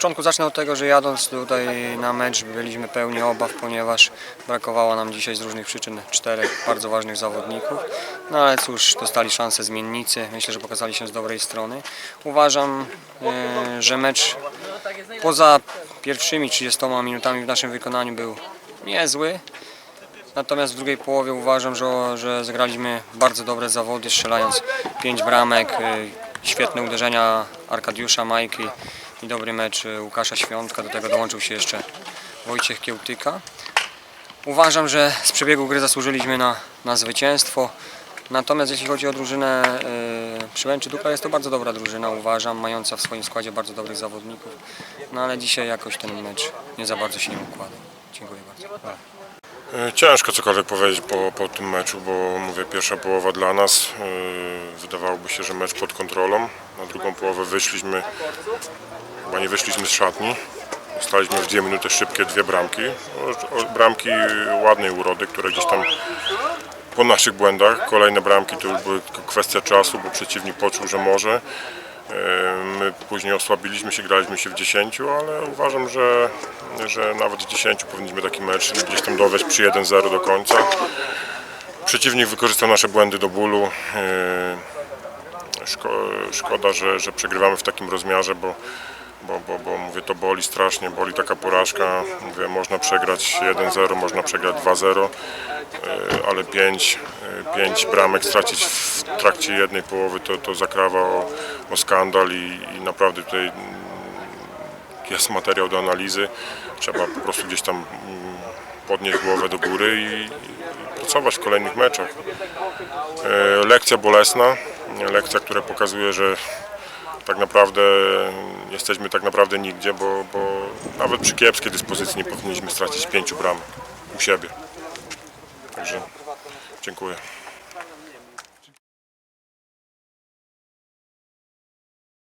początku zacznę od tego, że jadąc tutaj na mecz byliśmy pełni obaw, ponieważ brakowało nam dzisiaj z różnych przyczyn czterech bardzo ważnych zawodników. No ale cóż, dostali szansę zmiennicy. Myślę, że pokazali się z dobrej strony. Uważam, e, że mecz poza pierwszymi 30 minutami w naszym wykonaniu był niezły. Natomiast w drugiej połowie uważam, że, że zagraliśmy bardzo dobre zawody, strzelając 5 bramek, y, świetne uderzenia Arkadiusza, Majki i dobry mecz y, Łukasza Świątka. Do tego dołączył się jeszcze Wojciech Kiełtyka. Uważam, że z przebiegu gry zasłużyliśmy na, na zwycięstwo. Natomiast jeśli chodzi o drużynę y, Przyłęczy Dukla, jest to bardzo dobra drużyna, uważam, mająca w swoim składzie bardzo dobrych zawodników. No ale dzisiaj jakoś ten mecz nie za bardzo się nie układał. Dziękuję bardzo. E, Ciężko cokolwiek powiedzieć po, po tym meczu, bo mówię, pierwsza połowa dla nas. e, Wydawałoby się, że mecz pod kontrolą. Na drugą połowę wyszliśmy, chyba nie wyszliśmy z szatni. Dostaliśmy w dwie minuty szybkie dwie bramki. Bramki ładnej urody, które gdzieś tam po naszych błędach. Kolejne bramki to już były kwestia czasu, bo przeciwnik poczuł, że może. E, My później osłabiliśmy się, graliśmy się w 10, ale uważam, że, że nawet w 10 powinniśmy taki mecz gdzieś tam dowieść przy 1-0 do końca. Przeciwnik wykorzystał nasze błędy do bólu. E, Szko, szkoda, że, że przegrywamy w takim rozmiarze, bo, bo, bo, bo mówię, to boli strasznie, boli taka porażka. Mówię, można przegrać 1-0, można przegrać 2-0, e, ale 5, 5 bramek stracić w trakcie jednej połowy to, to zakrawa o, o skandal i, i naprawdę tutaj jest materiał do analizy. Trzeba po prostu gdzieś tam mm, podnieść głowę do góry i, i pracować w kolejnych meczach. E, Lekcja bolesna, lekcja, która pokazuje, że tak naprawdę jesteśmy tak naprawdę nigdzie, bo, bo nawet przy kiepskiej dyspozycji nie powinniśmy stracić pięciu bramek u siebie. Także dziękuję.